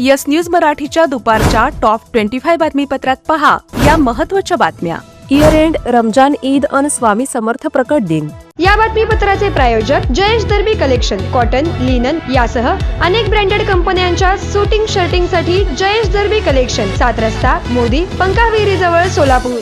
Yes news मराठीच्या दुपारच्या top twenty five बातमीपत्रात पहा या महत्त्वाच्या बातम्या. इयर एंड रमजान ईद अन स्वामी समर्थ प्रकट दिन. या बातमीपत्राचे प्रायोजक Jayesh Derby collection cotton linen यासह अनेक ब्रँडेड कंपन्यांच्या सुटिंग शर्टिंगसाठी जयेश दर्बी कलेक्शन सात रस्ता मोदी पंकाविरी जवळ सोलापूर.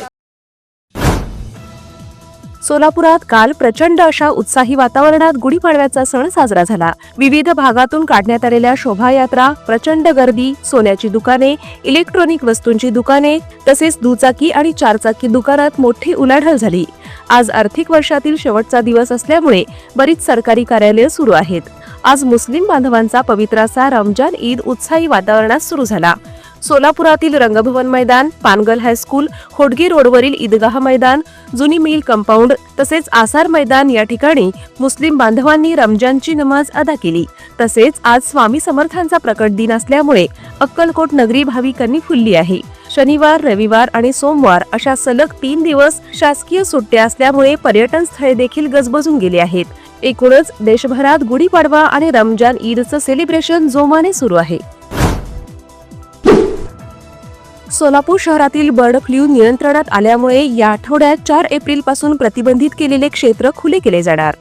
सोलापुरात काल प्रचंड अशा उत्साही वातावरणात गुढीपाडव्याचा सण साजरा झाला. विविध भागातून काढण्यात आलेल्या शोभायात्रा प्रचंड गर्दी सोन्याची दुकाने इलेक्ट्रॉनिक वस्तूंची दुकाने तसेच दुचाकी आणि चारचाकी दुकानात मोठी उलाढाल झाली. आज आर्थिक वर्षातील शेवटचा दिवस असल्यामुळे बरीच सरकारी कार्यालये सुरू आहेत. आज मुस्लिम बांधवांचा पवित्रासा रमजान ईद उत्साही वातावरणात सुरू झाला. सोलापुरातील रंगभवन मैदान पानगल हायस्कूल होडगी रोडवरील ईदगाह मैदान जुनी मिल कंपाऊंड तसेच आसार मैदान या ठिकाणी मुस्लिम बांधवांनी रमजानची नमाज अदा केली. तसेच आज स्वामी समर्थांचा प्रकट दिन असल्यामुळे अक्कलकोट नगरी भाविकांनी फुलली आहे. शनिवार रविवार आणि सोमवार अशा सलग तीन दिवस शासकीय सुट्ट्या असल्यामुळे पर्यटन स्थळे देखील गजबजून गेली आहेत. एकूणच देशभरात गुढीपाडवा आणि रमजान ईदचं सेलिब्रेशन जोमाने सुरू आहे. सोलापूर शहरातील बर्ड फ्लू नियंत्रणात आल्यामुळे या आठवड्यात चार एप्रिलपासून प्रतिबंधित केलेले क्षेत्र खुले केले जाणार.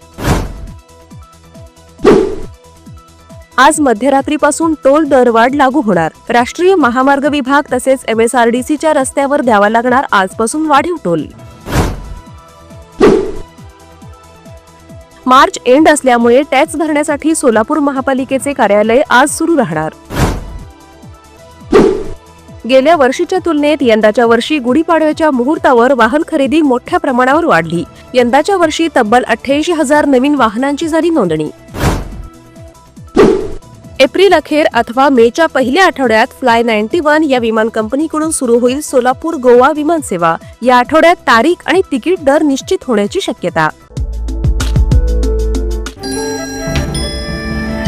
आज मध्यरात्रीपासून टोल दरवाढ लागू होणार. राष्ट्रीय महामार्ग विभाग तसेच एमएसआरडीसीच्या रस्त्यावर द्यावा लागणार आजपासून वाढीव टोल. मार्च एंड असल्यामुळे टॅक्स भरण्यासाठी सोलापूर महापालिकेचे कार्यालय आज सुरू राहणार. गेल्या वर्षीच्या तुलनेत यंदाच्या वर्षी गुढीपाडव्याच्या मुहूर्तावर वाहन खरेदी मोठ्या प्रमाणावर वाढली. यंदाच्या वर्षी तब्बल अठ्ठ्याऐंशी हजार नवीन वाहनांची झाली नोंदणी. एप्रिल अखेर अथवा मेच्या पहिल्या आठवड्यात फ्लाय नाईन्टी वन या विमान कंपनीकडून सुरू होईल सोलापूर गोवा विमान सेवा. या आठवड्यात तारीख आणि तिकीट दर निश्चित होण्याची शक्यता.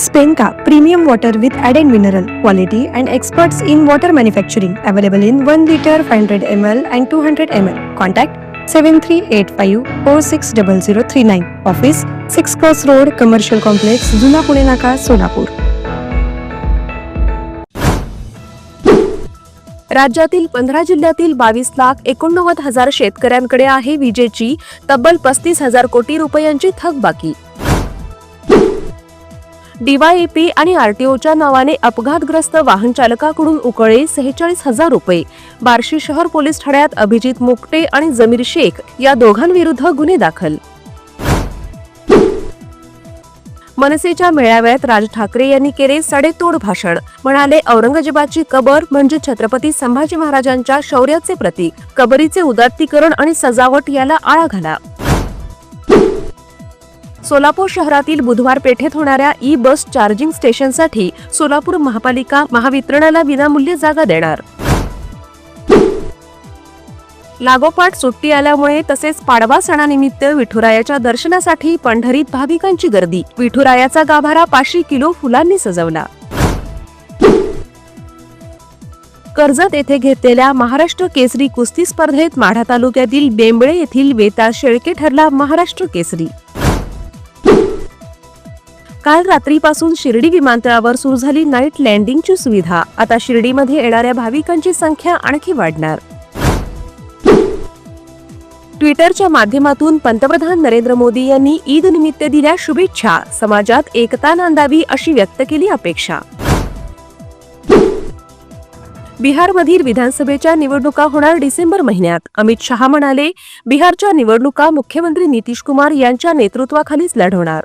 Spenka premium water with added mineral quality and experts in water manufacturing available in 1 liter 500 ml and 200 ml contact 7385460039 office 6 cross road commercial complex जुना पुणे नाका सोलापूर राज्यातील पंधरा जिल्ह्यातील बावीस लाख एकोणनव्वद हजार शेतकऱ्यांकडे आहे विजेची तब्बल पस्तीस हजार कोटी रुपयांची थकबाकी डीवायएपी आणि आरटीओच्या नावाने अपघातग्रस्त वाहन चालकाकडून उकळे सेहेचाळीस हजार रुपये. बार्शी शहर पोलीस ठाण्यात अभिजित मुकटे आणि जमीर शेख या दोघांविरुद्ध गुन्हे दाखल. मनसेच्या मेळाव्यात राज ठाकरे यांनी केले सडेतोड भाषण. म्हणाले औरंगजेबाची कबर म्हणजे छत्रपती संभाजी महाराजांच्या शौर्याचे प्रतीक. कबरीचे उदात्तीकरण आणि सजावट याला आळा घाला. सोलापूर शहरातील बुधवार पेठेत होणाऱ्या ई बस चार्जिंग स्टेशनसाठी सोलापूर महापालिका महावितरणाला विनामूल्य जागा देणार. लागोपाठ सुट्टी आल्यामुळे तसेच पाडवा सणानिमित्त विठुरायाच्या दर्शनासाठी पंढरीत भाविकांची गर्दी. विठुरायाचा गाभारा पाचशे किलो फुलांनी सजवला. कर्जत येथे घेतलेल्या महाराष्ट्र केसरी कुस्ती स्पर्धेत माढा तालुक्यातील बेंबळे येथील वेताळ शेळके ठरला महाराष्ट्र केसरी. काल रात्रीपासून शिर्डी विमानतळावर सुरू झाली नाईट लँडिंगची सुविधा. आता शिर्डीमध्ये येणाऱ्या भाविकांची संख्या आणखी वाढणार. ट्विटरच्या माध्यमातून पंतप्रधान नरेंद्र मोदी यांनी ईद निमित्त दिल्या शुभेच्छा. समाजात एकता नांदावी अशी व्यक्त केली अपेक्षा. बिहारमधील विधानसभेच्या निवडणुका होणार डिसेंबर महिन्यात. अमित शहा म्हणाले बिहारच्या निवडणुका मुख्यमंत्री नितीश कुमार यांच्या नेतृत्वाखालीच लढवणार.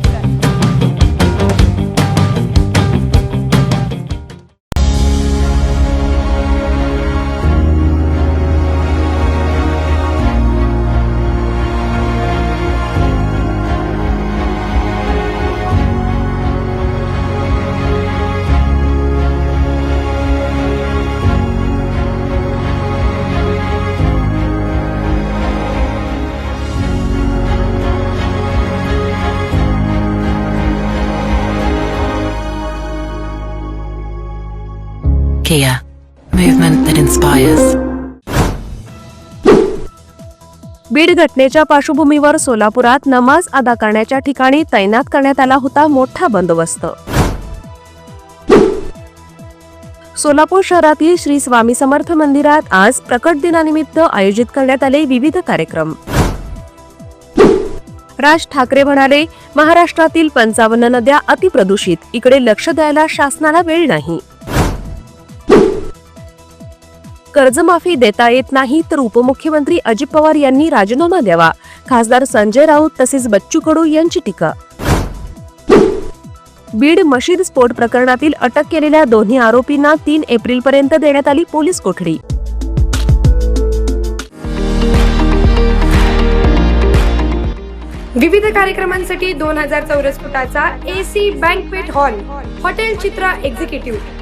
ser. Kia, movement that inspires. Beed घटनेच्या पार्श्वभूमीवर सोलापुरात नमाज अदा करण्याच्या ठिकाणी तैनात करण्यात आला होता मोठा बंदोबस्त. सोलापूर शहरातील श्री स्वामी समर्थ मंदिरात आज प्रकट दिनानिमित्त आयोजित करण्यात आले विविध कार्यक्रम. राज ठाकरे म्हणाले महाराष्ट्रातील पंचावन्न नद्या अतिप्रदूषित. इकडे लक्ष द्यायला शासनाला वेळ नाही. कर्जमाफी देता येत नाही तर उपमुख्यमंत्री अजित पवार यांनी राजीनामा द्यावा. खासदार संजय राऊत तसेच बच्चू कडू यांची टीका. बीड मशीद स्फोट प्रकरणातील अटक केलेल्या दोन्ही आरोपींना तीन एप्रिल पर्यंत देण्यात आली पोलीस कोठडी. विविध कार्यक्रमांसाठी दोन हजार चौरस फुटाचा AC banquet hall hotel Chitra executive.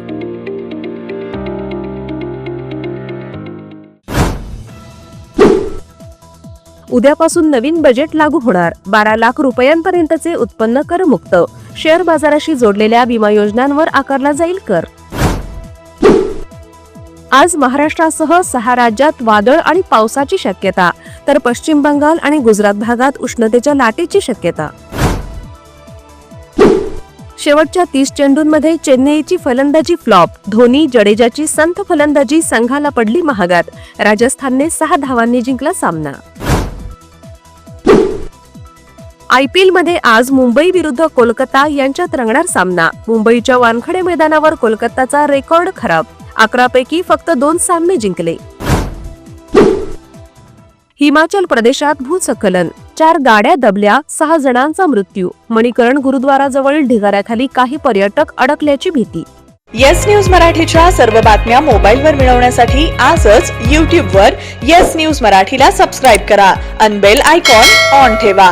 उद्यापासून नवीन बजेट लागू होणार. बारा लाख रुपयांपर्यंतचे उत्पन्न करमुक्त. शेअर बाजाराशी जोडलेल्या विमा योजनांवर आकारला जाईल कर. आज महाराष्ट्रासह सहा राज्यात वादळ आणि पावसाची शक्यता तर पश्चिम बंगाल आणि गुजरात भागात उष्णतेच्या लाटेची शक्यता. शेवटच्या तीस चेंडूंमध्ये चेन्नईची फलंदाजी फ्लॉप धोनी जडेजाची संथ फलंदाजी संघाला पडली महागात राजस्थानने सहा धावांनी जिंकला सामना. आयपीएलमध्ये आज मुंबई विरुद्ध कोलकाता यांच्यात रंगणार सामना. मुंबईच्या वानखडे मैदानावर कोलकाताचा रेकॉर्ड खराब. अकरा पैकी फक्त दोन सामने जिंकले. हिमाचल प्रदेशात भूस्खलन. चार गाड्या दबल्या सहा जणांचा मृत्यू. मणिकरण गुरुद्वाराजवळ ढिगाऱ्याखाली काही पर्यटक अडकल्याची भीती. येस न्यूज मराठीच्या सर्व बातम्या मोबाईलवर मिळवण्यासाठी आजच यूट्यूबवर येस न्यूज मराठीला सबस्क्राईब करा. अनबेल आयकॉन ऑन ठेवा.